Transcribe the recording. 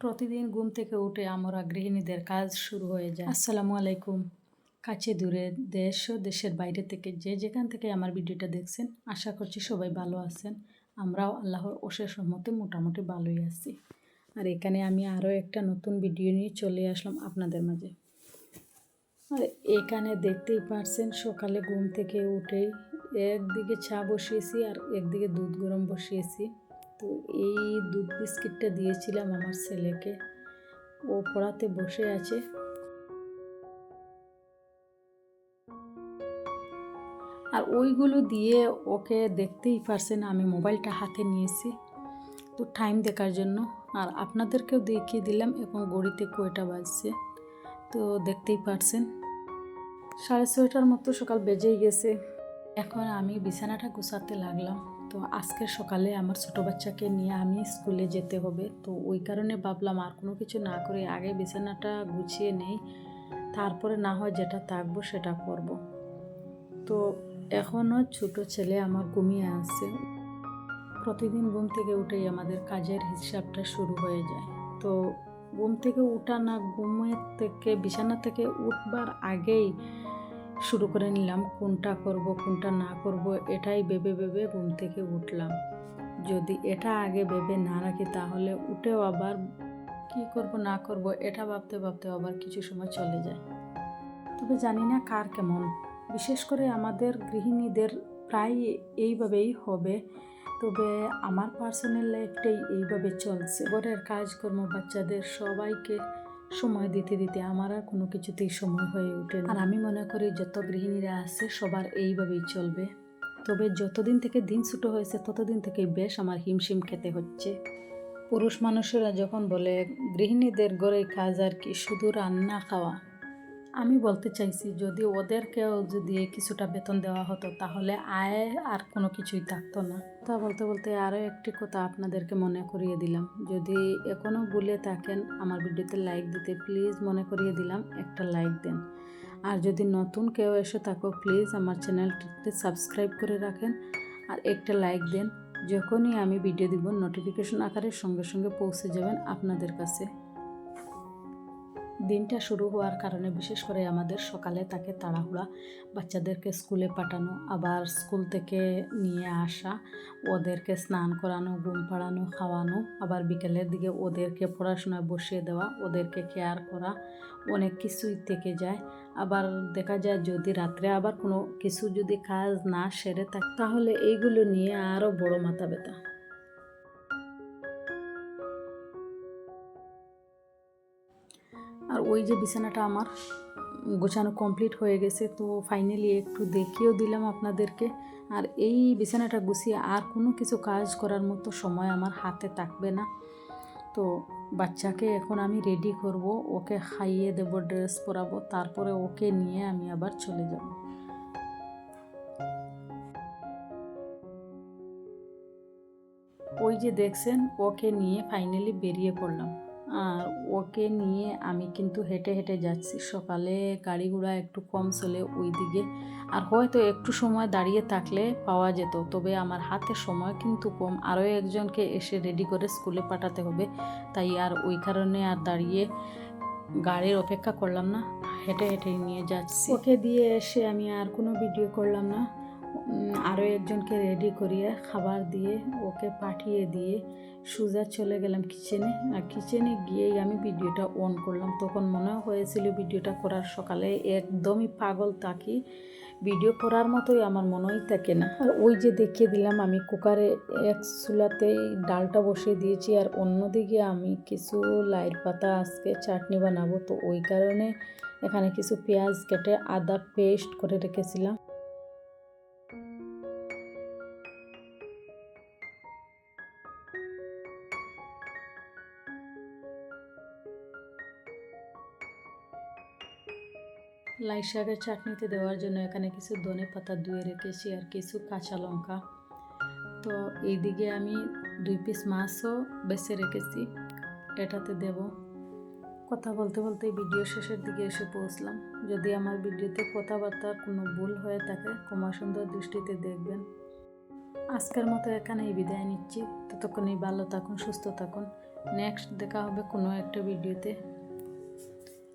প্রতিদিন ঘুম থেকে উঠে আমরা গৃহিণীদের কাজ শুরু হয়ে যায়। আসসালামু আলাইকুম। কাছে দূরে দেশ ও দেশের বাইরে থেকে যে যেখান থেকে আমার ভিডিওটা দেখছেন, আশা করছি সবাই ভালো আছেন। আমরাও আল্লাহর অশেষ রহমতে মোটামুটি ভালোই আছি। আর এখানে আমি আরও একটা নতুন ভিডিও নিয়ে চলে আসলাম আপনাদের মাঝে। আর এখানে দেখতেই পারছেন, সকালে ঘুম থেকে উঠেই একদিকে চা বসিয়েছি আর একদিকে দুধ গরম বসিয়েছি। তো এই দুধ বিস্কিটটা দিয়েছিলাম আমার ছেলেকে। ও পড়াতে বসে আছে। আর ওইগুলো দিয়ে ওকে দেখতেই পারছেন আমি মোবাইলটা হাতে নিয়েছি। তো টাইম দেখার জন্য। আর আপনাদেরকেও দেখিয়ে দিলাম এবং গড়িতে কয়টা বাজছে। তো দেখতেই পারছেন। সাড়ে ছয়টার মতো সকাল বেজেই গেছে। এখন আমি বিছানাটা গুছাতে লাগলাম। তো আজকে সকালে আমার ছোটো বাচ্চাকে নিয়ে আমি স্কুলে যেতে হবে। তো ওই কারণে ভাবলাম আর কোনো কিছু না করে আগে বিছানাটা গুছিয়ে নেই, তারপরে না হয় যেটা থাকব সেটা করব। তো এখনও ছোট ছেলে আমার ঘুমিয়ে আছে। প্রতিদিন ঘুম থেকে উঠেই আমাদের কাজের হিসাবটা শুরু হয়ে যায়। তো ঘুম থেকে উঠা না, ঘুমের থেকে, বিছানা থেকে উঠবার আগেই শুরু করে নিলাম, কোনটা করব, কোনটা না করব, এটাই ভেবে ভেবে ঘুম থেকে উঠলাম। যদি এটা আগে ভেবে না রাখি, তাহলে উঠেও আবার কি করব, না করব, এটা ভাবতে ভাবতে আবার কিছু সময় চলে যায়। তবে জানি না কার কেমন। বিশেষ করে আমাদের গৃহিণীদের প্রায় এইভাবেই হবে। তবে আমার পার্সোনাল লাইফটাই এইভাবে চলছে। ঘরের কাজকর্ম, বাচ্চাদের সবাইকে সময় দিতে দিতে আমার আর কোনো কিছুতেই সময় হয়ে ওঠে আর আমি মনে করি যত গৃহিণীরা আছে, সবার এইভাবেই চলবে। তবে যতদিন থেকে দিন ছুটো হয়েছে, ততদিন থেকে বেশ আমার হিমশিম খেতে হচ্ছে। পুরুষ মানুষেরা যখন বলে, গৃহিণীদের ঘরে কাজ আর কি, শুধু রান্না খাওয়া? আমি বলতে চাইছি, যদি ওদেরকেও যদি কিছুটা বেতন দেওয়া হতো, তাহলে আয় আর কোনো কিছুই থাকতো না। তা বলতে বলতে আরও একটি কথা আপনাদেরকে মনে করিয়ে দিলাম। যদি এখনও ভুলে থাকেন, আমার ভিডিওতে লাইক দিতে প্লিজ মনে করিয়ে দিলাম, একটা লাইক দেন। আর যদি নতুন কেউ এসে থাকো, প্লিজ আমার চ্যানেলটিতে সাবস্ক্রাইব করে রাখেন আর একটা লাইক দেন। যখনই আমি ভিডিও দিব, নোটিফিকেশন আকারে সঙ্গে সঙ্গে পৌঁছে যাবেন আপনাদের কাছে। দিনটা শুরু হওয়ার কারণে বিশেষ করে আমাদের সকালে তাকে তাড়াহুড়া, বাচ্চাদেরকে স্কুলে পাঠানো, আবার স্কুল থেকে নিয়ে আসা, ওদেরকে স্নান করানো, ঘুম পাড়ানো, খাওয়ানো, আবার বিকেলের দিকে ওদেরকে পড়াশোনায় বসিয়ে দেওয়া, ওদেরকে কেয়ার করা, অনেক কিছুই থেকে যায়। আবার দেখা যায় যদি রাত্রে আবার কোনো কিছু যদি কাজ না সেরে থাকে, তাহলে এইগুলো নিয়ে আরও বড় মাথা ব্যথা। ওই যে বিছানাটা আমার গোছানো কমপ্লিট হয়ে গেছে, তো ফাইনালি একটু দেখিয়েও দিলাম আপনাদেরকে। আর এই বিছানাটা গুছিয়ে আর কোনো কিছু কাজ করার মতো সময় আমার হাতে থাকবে না। তো বাচ্চাকে এখন আমি রেডি করব, ওকে খাইয়ে দেবো ড্রেস পরাবো, তারপরে ওকে নিয়ে আমি আবার চলে যাব। ওই যে দেখছেন, ওকে নিয়ে ফাইনালি বেরিয়ে পড়লাম। আর ওকে নিয়ে আমি কিন্তু হেঁটে হেঁটে যাচ্ছি। সকালে গাড়ি ঘোড়া একটু কম চলে ওই দিকে আর হয়তো একটু সময় দাঁড়িয়ে থাকলে পাওয়া যেত, তবে আমার হাতে সময় কিন্তু কম। আরও একজনকে এসে রেডি করে স্কুলে পাঠাতে হবে। তাই আর ওই কারণে আর দাঁড়িয়ে গাড়ির অপেক্ষা করলাম না, হেঁটে হেঁটে নিয়ে যাচ্ছি। ওকে দিয়ে এসে আমি আর কোনো ভিডিও করলাম না। আরও একজনকে রেডি করিয়ে খাবার দিয়ে ওকে পাঠিয়ে দিয়ে সোজা চলে গেলাম কিচেনে আর কিচেনে গিয়েই আমি ভিডিওটা অন করলাম। তখন মনে হয়েছিল ভিডিওটা করার সকালে একদমই পাগল থাকি ভিডিও করার মতোই আমার মনেই থাকে না। আর ওই যে দেখিয়ে দিলাম, আমি কুকারে এক চুলাতে ডালটা বসিয়ে দিয়েছি আর অন্যদিকে আমি কিছু লাইট পাতা আজকে চাটনি বানাবো। তো ওই কারণে এখানে কিছু পেঁয়াজ কেটে আদা পেস্ট করে রেখেছিলাম। লাই শাকের চাটনিতে দেওয়ার জন্য এখানে কিছু ধনে পাতা ধুয়ে রেখেছি আর কিছু কাঁচা লঙ্কা। তো এইদিকে আমি দুই পিস মাছও বেছে রেখেছি। এটাতে দেব। কথা বলতে বলতে ভিডিও শেষের দিকে এসে পৌঁছলাম। যদি আমার ভিডিওতে কথাবার্তার কোনো ভুল হয়ে থাকে, ক্ষমা সুন্দর দৃষ্টিতে দেখবেন। আজকের মতো এখানেই বিদায় নিচ্ছি। ততক্ষণই ভালো থাকুন, সুস্থ থাকুন। নেক্সট দেখা হবে কোনো একটা ভিডিওতে।